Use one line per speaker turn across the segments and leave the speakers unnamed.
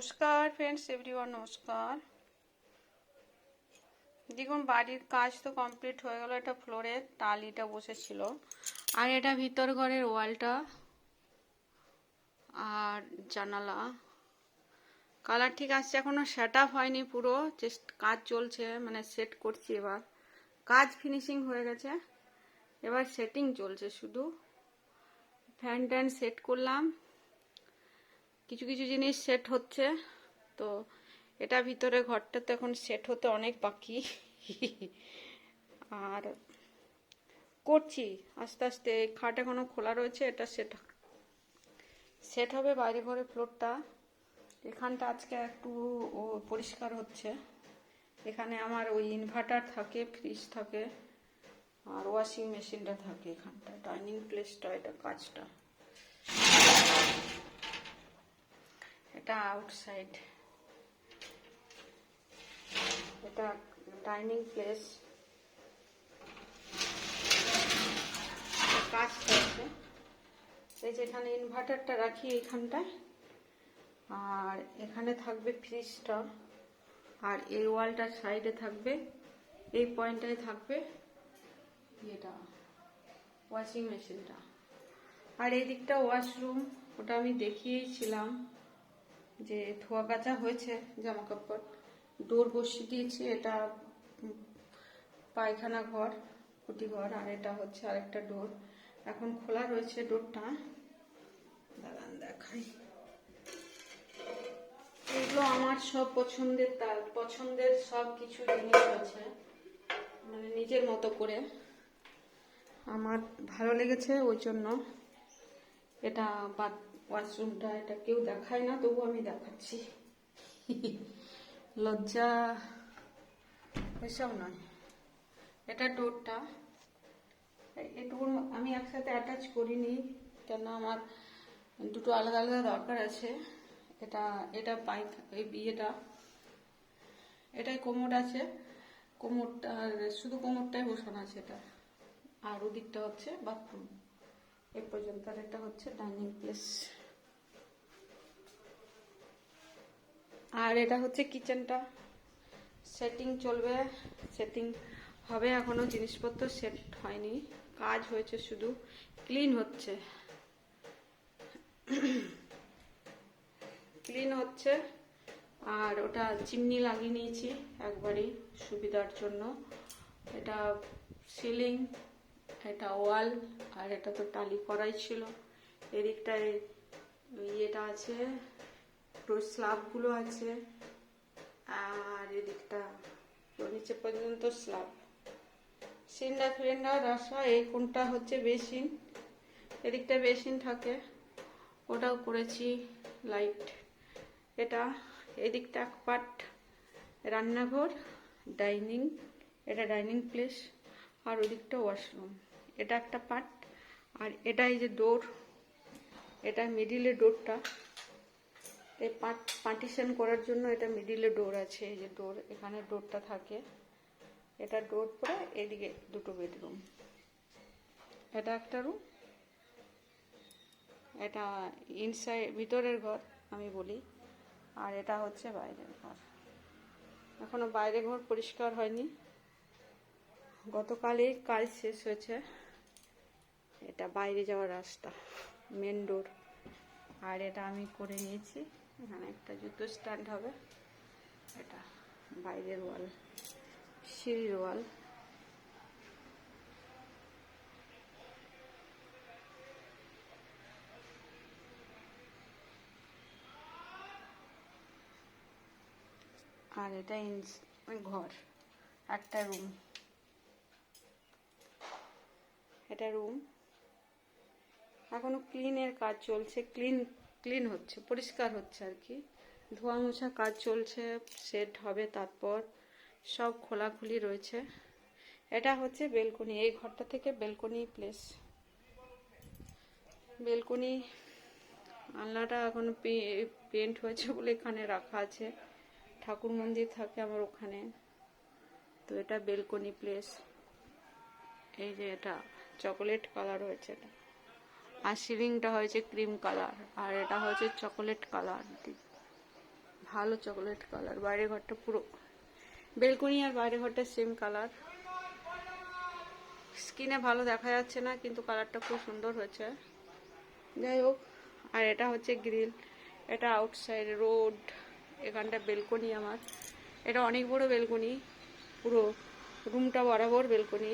নমস্কার friends everyone নমস্কার। দেখুন, বাড়ির কাজ তো কমপ্লিট হয়ে গেল। এটা ফ্লোরে টালিটা বসেছিল। আর এটা ভিতর ঘরের ওয়ালটা। আর জানালা। কালার ঠিক আসছে, এখনও সেট আপ হয়নি পুরো। জাস্ট কাজ চলছে মানে সেট করছি এবার। কাজ ফিনিশিং হয়ে গেছে। এবার সেটিং চলছে শুধু। ফ্যান ট্যান সেট করলাম। কিছু কিছু জিনিস সেট হচ্ছে। তো এটা ভিতরে ঘরটা তো এখন সেট হতে অনেক বাকি। আর করছি, আস্তে আস্তে খাট এখনও খোলা রয়েছে, এটা সেট সেট হবে বাইরে ঘরে ফ্লোরটা এখানটা আজকে একটু পরিষ্কার হচ্ছে। এখানে আমার ওই ইনভার্টার থাকে ফ্রিজ থাকে, আর ওয়াশিং মেশিনটা থাকে এখানটা ডাইনিং প্লেসটা এটা কাজটা। এটা আউটসাইড এটা ডাইনিং প্লেস কাজ করছে। এই যে এখানে ইনভার্টারটা রাখি এইখানটায়। আর এখানে থাকবে ফ্রিজটা আর এই ওয়ালটার সাইডে থাকবে। এই পয়েন্টটায় থাকবে এটা ওয়াশিং মেশিনটা আর এই দিকটা ওয়াশরুম ওটা আমি দেখিয়েছিলাম। যে ধোয়া কাচা হয়েছে জামা কাপড়, ডোর বসিয়ে দিয়েছি, এটা পায়খানা ঘর কুটি ঘর, আর এটা হচ্ছে আরেকটা ডোর। এখন খোলা রয়েছে ডোরটা। দাঁড়ান দেখাই। এগুলো আমার সব পছন্দের তার পছন্দের সব কিছু জিনিস আছে। মানে নিজের মতো করে। আমার ভালো লেগেছে ওই জন্য। এটা বাথ ওয়াশরুমটা এটা কেউ দেখায় না, তবু আমি দেখাচ্ছি। লজ্জা ওইসব নয়। এটা ডোরটা। এটুকু আমি একসাথে অ্যাটাচ করিনি, কেন আমার দুটো আলাদা আলাদা দরকার আছে। এটা এটা পাইপ এই বিয়েটা এটাই কোমর আছে। কোমরটা শুধু কোমরটাই বসানো আছে এটা। আর ওদিকটা হচ্ছে বাথরুম। এ পর্যন্ত আর এটা হচ্ছে ডাইনিং প্লেস। আর এটা হচ্ছে কিচেনটা। সেটিং চলবে সেটিং হবে, এখনও জিনিসপত্র সেট হয়নি। কাজ হয়েছে শুধু ক্লিন হচ্ছে। ক্লিন হচ্ছে, আর ওটা চিমনি লাগিয়ে নিয়েছি একবারই, সুবিধার জন্য। এটা সিলিং এটা ওয়াল আর এটা তো টালি করাই ছিল। এদিকটায় ইয়েটা আছে স্ল্যাবগুলো আছে। আর এদিকটা নিচে পর্যন্ত স্ল্যাব। সিলিন্ডার ফিলিন্ডার রাসা এই কোনটা হচ্ছে বেসিন? এদিকটা বেসিন থাকে, ওটাও করেছি লাইট। এটা এদিকটা এক পার্ট রান্নাঘর, ডাইনিং, এটা ডাইনিং প্লেস, আর ওদিকটা ওয়াশরুম। এটা একটা পার্ট আর এটা এই যে ডোর, এটা মিডিলে ডোরটা। এই পার্টিশন করার জন্য এটা মিডিলে ডোর আছে, এই যে ডোর এখানে ডোরটা থাকে। এটা ডোর পরে এদিকে দুটো বেডরুম এটা একটা রুম এটা ইনসাইড ভিতরের ঘর, আমি বলি। আর এটা হচ্ছে বাইরের ঘর। এখনও বাইরে ঘর পরিষ্কার হয়নি। গতকালই কাজ শেষ হয়েছে। এটা বাইরে যাওয়ার রাস্তা মেন ডোর আর এটা আমি করে নিয়েছি। এখানে একটা জুতো স্ট্যান্ড হবে। এটা বাইরের ওয়াল, সিঁড়ির ওয়াল। আর এটা ঘর, একটা রুম এটা রুম এখনও ক্লিনের কাজ চলছে ক্লিন ক্লিন হচ্ছে, পরিষ্কার হচ্ছে আর কি। ধোয়া মোছা কাজ চলছে, সেট হবে তারপর। সব খোলাখুলি রয়েছে। এটা হচ্ছে বেলকনি, এই ঘরটা থেকে বেলকনি প্লেস বেলকনি আলনাটা এখন পেন্ট হয়েছে বলে এখানে রাখা আছে। ঠাকুর মন্দির থাকে আমার ওখানে। তো এটা বেলকনি প্লেস এই যে এটা চকোলেট কালার হয়েছে এটা। আর সিলিংটা হয়েছে ক্রিম কালার, আর এটা হচ্ছে চকোলেট কালার। ভালো চকলেট কালার বাইরের ঘরটা পুরো। বেলকনি আর বাইরে ঘরটা সেম কালার স্কিনে ভালো দেখা যাচ্ছে না, কিন্তু কালারটা খুব সুন্দর হয়েছে। যাই হোক, আর এটা হচ্ছে গ্রিল এটা আউটসাইড রোড এখানটা বেলকনি আমার। এটা অনেক বড় বেলকনি, পুরো রুমটা বরাবর বেলকনি।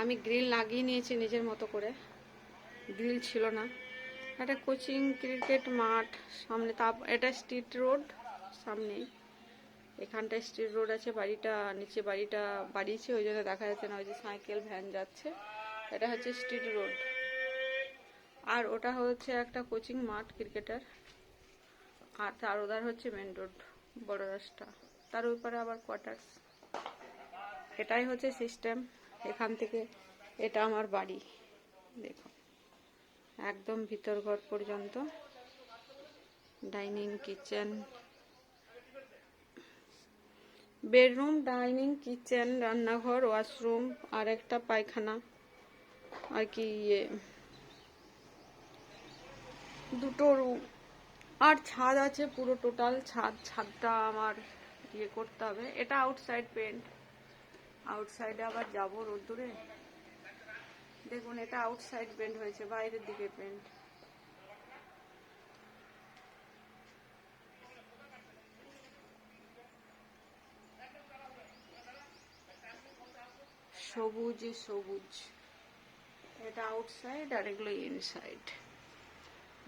আমি গ্রিল লাগিয়ে নিয়েছি নিজের মতো করে। গ্রিল ছিল না। একটা কোচিং ক্রিকেট মাঠ সামনে তা এটা স্ট্রিট রোড সামনে এখানটা স্ট্রিট রোড আছে, বাড়িটা, নিচে বাড়িটা বাড়িয়েছে, ওই জন্য দেখা যাচ্ছে না, ওই যে সাইকেল, ভ্যান যাচ্ছে। এটা হচ্ছে স্ট্রিট রোড আর ওটা হচ্ছে একটা কোচিং মাঠ ক্রিকেটার। আর তার ওদার হচ্ছে মেন রোড বড় রাস্তা। তার ওই পারে আবার কোয়ার্টার্স এটাই হচ্ছে সিস্টেম এখান থেকে এটা আমার বাড়ি। দেখো, একদম ভিতর ঘর পর্যন্ত। Dining kitchen. Bedroom, dining kitchen, রান্নাঘর, ওয়াশরুম, আর একটা পায়খানা, আর কি ইয়ে। দুটো রুম। আর ছাদ আছে পুরো টোটাল। ছাদ, ছাদটা আমার ইয়ে করতে হবে। এটা আউটসাইড পেন্ট আউটসাইডে আবার যাব রোদ্দুরে দেখুন, এটা আউটসাইড পেন্ট হয়েছে, বাইরের দিকে পেন্ট সবুজ সবুজ। এটা আউটসাইড আর এগুলো ইনসাইড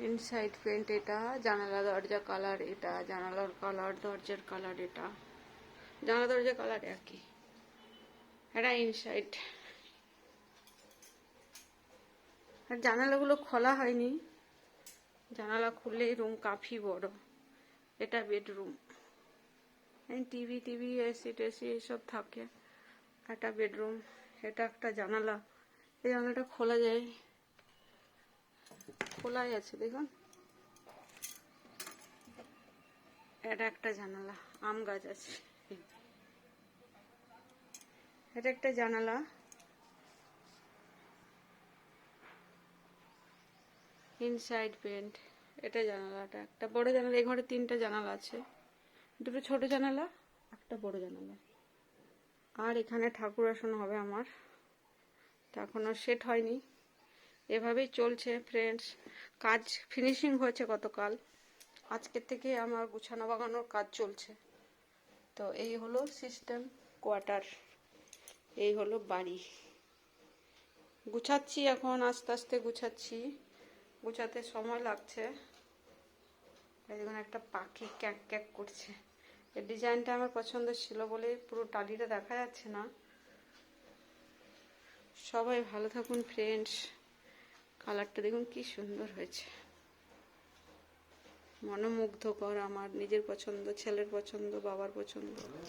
ইনসাইড পেন্ট এটা, জানালা দরজা কালার এটা, জানালার কালার দরজার কালার এটা। জানালা দরজা কালার একই। এটা ইনসাইড আর জানালাগুলো খোলা হয়নি। জানালা খুললে রুম কাফি বড়। এটা বেডরুম টিভি টিভি এসি টেসি এসব থাকে। একটা বেডরুম এটা একটা জানালা। এই জানালাটা খোলা যায়। খোলাই আছে, দেখুন। এটা একটা জানালা, আম গাছ আছে। এটা একটা জানালা। ইনসাইড পেন্ট এটা জানালাটা। একটা বড় জানালা, এই ঘরে তিনটা জানালা আছে। দুটো ছোট জানালা, একটা বড় জানালা। আর এখানে ঠাকুর আসন হবে আমার। তা এখনও সেট হয়নি। এভাবেই চলছে ফ্রেন্ডস কাজ ফিনিশিং হয়েছে গতকাল। আজকের থেকে আমার গুছানো বাগানোর কাজ চলছে। তো এই হলো সিস্টেম কোয়ার্টার এই হলো বাড়ি। গুছাচ্ছি এখন, আস্তে আস্তে গুছাচ্ছি। গুছাতে সময় লাগছে। দেখুন, একটা পাখি ক্যাক ক্যাক করছে। এই ডিজাইনটা আমার পছন্দ ছিল বলে পুরো টালিটা দেখা যাচ্ছে না। সবাই ভালো থাকুন ফ্রেন্ডস কালারটা দেখুন কি সুন্দর হয়েছে। মনোমুগ্ধকর আমার, নিজের পছন্দ, ছেলের পছন্দ, বাবার পছন্দ।